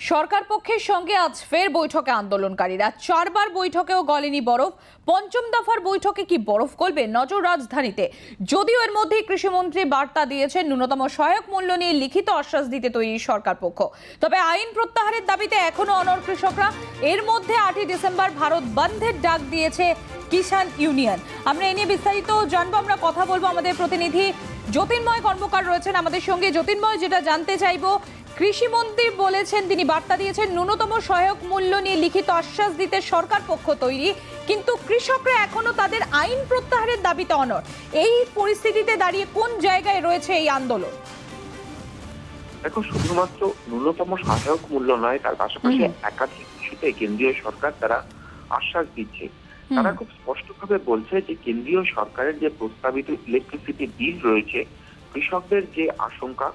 সরকার পক্ষের সঙ্গে আজ ফের বৈঠকে আন্দোলনকারীরা। চারবার বৈঠকেও গলেনি বরফ। পঞ্চম দফার বৈঠকে কি বরফ গলবে? নজর রাজধানীতে। যদিও এর মধ্যেই কৃষিমন্ত্রী বার্তা দিয়েছেন, ন্যূনতম সহায়ক মূল্য নিয়ে লিখিত আশ্বাস দিতে তৈরি সরকার পক্ষ। তবে আইন প্রত্যাহারের দাবিতে এখনও অনর কৃষকরা। এর মধ্যে আটই ডিসেম্বর ভারত বন্ধের ডাক দিয়েছে কিষাণ ইউনিয়ন। আমরা এ নিয়ে বিস্তারিত জানব, আমরা কথা বলব আমাদের প্রতিনিধি। জ্যোতির্ময় কর্মকার রয়েছেন আমাদের সঙ্গে। জ্যোতির্ময় যেটা জানতে চাইব কৃষিমন্ত্রী বলেছেন তিনি বার্তা দিয়েছেন ন্যূনতম সহায়ক মূল্য নিয়ে লিখিত আশ্বাস দিতে সরকার পক্ষ তৈরি কিন্তু কৃষকরা এখনও তাদের আইন প্রত্যাহারের দাবিতে অনর এই পরিস্থিতিতে দাঁড়িয়ে কোন জায়গায় রয়েছে এই আন্দোলন? দেখো শুধুমাত্র ন্যূনতম সহায়ক মূল্য নয় তার পাশাপাশি একাধিক ইস্যুতে কেন্দ্রীয় সরকার তারা আশ্বাস দিচ্ছে। তারা খুব স্পষ্টভাবে বলছে যে কেন্দ্রীয় সরকারের যে প্রস্তাবিত ইলেকট্রিসিটি বিল রয়েছে কৃষকদের যে আশঙ্কা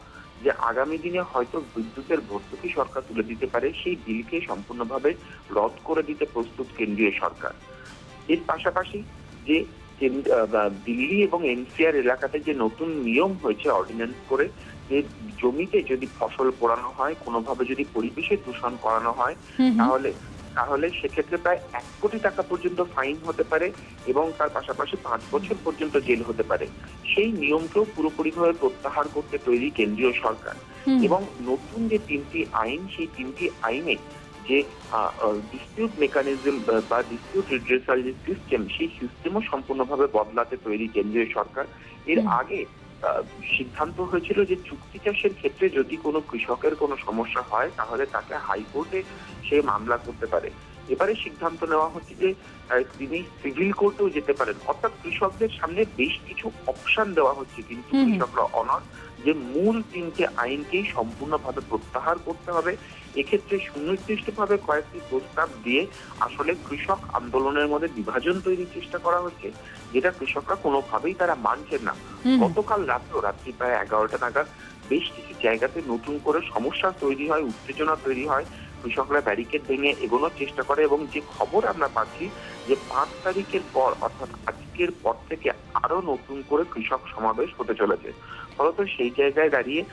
যে আগামী দিনে হয়তো বিদ্যুতের ভর্তুকি সরকার তুলে দিতে পারে সেই বিলকে সম্পূর্ণভাবে রদ করে দিতে প্রস্তুত কেন্দ্রীয় সরকার এর পাশাপাশি যে দিল্লি এবং এনসিআর এলাকাতে যে নতুন নিয়ম হয়েছে অর্ডিন্যান্স করে যে জমিতে যদি ফসল পোড়ানো হয় কোনোভাবে যদি পরিবেশে দূষণ করানো হয়। তাহলে তাহলে সেক্ষেত্রে প্রায় এক কোটি টাকা পর্যন্ত ফাইন হতে পারে এবং তার পাশাপাশি পাঁচ বছর পর্যন্ত জেল হতে পারে। সেই নিয়মকেও পুরোপুরিভাবে প্রত্যাহার করতে তৈরি কেন্দ্রীয় সরকার। এবং নতুন যে তিনটি আইন সেই তিনটি আইনে যে ডিসপিউট মেকানিজম বা ডিসপিউট রিড্রেসাল যে সিস্টেম সেই সিস্টেমও সম্পূর্ণভাবে বদলাতে তৈরি কেন্দ্রীয় সরকার। এর আগে সিদ্ধান্ত হয়েছিল যে চুক্তি চাষের ক্ষেত্রে যদি কোনো কৃষকের কোনো সমস্যা হয়, তাহলে তাকে হাইকোর্টে সে মামলা করতে পারে। এবারে সিদ্ধান্ত নেওয়া হচ্ছে যে তিনি সিভিল কোর্টেও যেতে পারেন অর্থাৎ কৃষকদের সামনে বেশ কিছু অপশন দেওয়া হচ্ছে কিন্তু। কৃষকরা অনর যে মূল তিনটে আইনকেই সম্পূর্ণভাবে প্রত্যাহার করতে হবে এক্ষেত্রে সুনির্দিষ্টভাবে কয়েকটি প্রস্তাব দিয়ে আসলে কৃষক আন্দোলনের মধ্যে বিভাজন তৈরির চেষ্টা করা হচ্ছে যেটা কৃষকরা কোনোভাবেই তারা মানছেন না। গতকাল রাত্রেও রাত্রি প্রায় এগারোটা নাগাদ বেশ কিছু জায়গাতে নতুন করে সমস্যা তৈরি হয় উত্তেজনা তৈরি হয় কৃষকরা ব্যারিকেড ভেঙে এগোনোর চেষ্টা করে এবং যে খবর আমরা পাচ্ছি যে পাঁচ তারিখের পর অর্থাৎ আজকের পর থেকে আরও নতুন করে কৃষক সমাবেশ হতে চলেছে। ফলত সেই জায়গায় দাঁড়িয়ে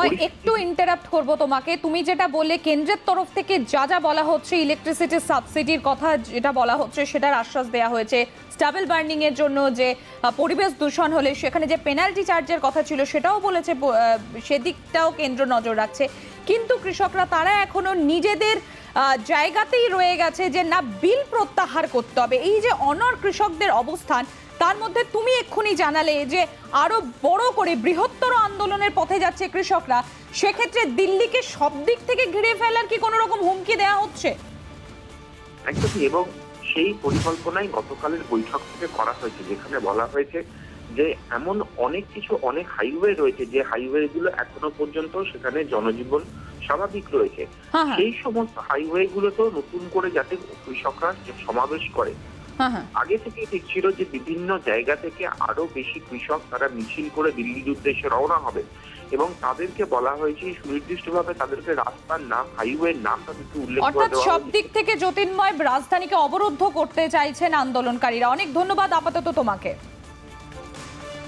পরিস্থিতি- একটু ইন্টারাপ্ট করব তোমাকে। তুমি যেটা বললে কেন্দ্রের তরফ থেকে যা যা বলা হচ্ছে ইলেকট্রিসিটি সাবসিডির কথা যেটা বলা হচ্ছে সেটার আশ্বাস দেওয়া হয়েছে। স্টাবেল বার্নিং এর জন্য যে পরিবেশ দূষণ হলে সেখানে যে পেনাল্টি চার্জের কথা ছিল সেটাও বলেছে সেদিকটাও কেন্দ্র নজর রাখছে। কিন্তু কৃষকরা তারা এখনও নিজেদের জায়গাতেই রয়ে গেছে যে না, বিল প্রত্যাহার করতে হবে। এই যে অনর কৃষকদের অবস্থান, তার মধ্যে তুমি এক্ষুনি জানালে যে আরও বড় করে বৃহত্তর আন্দোলনের পথে যাচ্ছে কৃষকরা, সেক্ষেত্রে দিল্লিকে সব দিক থেকে ঘিরে ফেলার কি কোনো রকম হুমকি দেওয়া হচ্ছে? একদমই এবং সেই পরিকল্পনাই গতকালের বৈঠক থেকে করা হয়েছে, যেখানে বলা হয়েছে যে এমন অনেক কিছু অনেক হাইওয়ে রয়েছে যে হাইওয়ে গুলো এখনও পর্যন্ত সেখানে জনজীবন স্বাভাবিক রয়েছে। হ্যাঁ হ্যাঁ। সেই সমস্ত হাইওয়ে গুলোতেও নতুন করে যাতে কৃষকরা সমাবেশ করে। হ্যাঁ আগে থেকে ঠিক ছিল যে বিভিন্ন জায়গা থেকে আরও বেশি কৃষক তারা মিছিল করে দিল্লির উদ্দেশ্যে রওনা হবে এবং তাদেরকে বলা হয়েছে সুনির্দিষ্টভাবে তাদেরকে রাস্তার নাম হাইওয়ে নাম তাদেরকে উল্লেখ অর্থাৎ সব দিক থেকে জ্যোতির্ময় রাজধানীকে অবরুদ্ধ করতে চাইছেন আন্দোলনকারীরা। অনেক ধন্যবাদ আপাতত তোমাকে।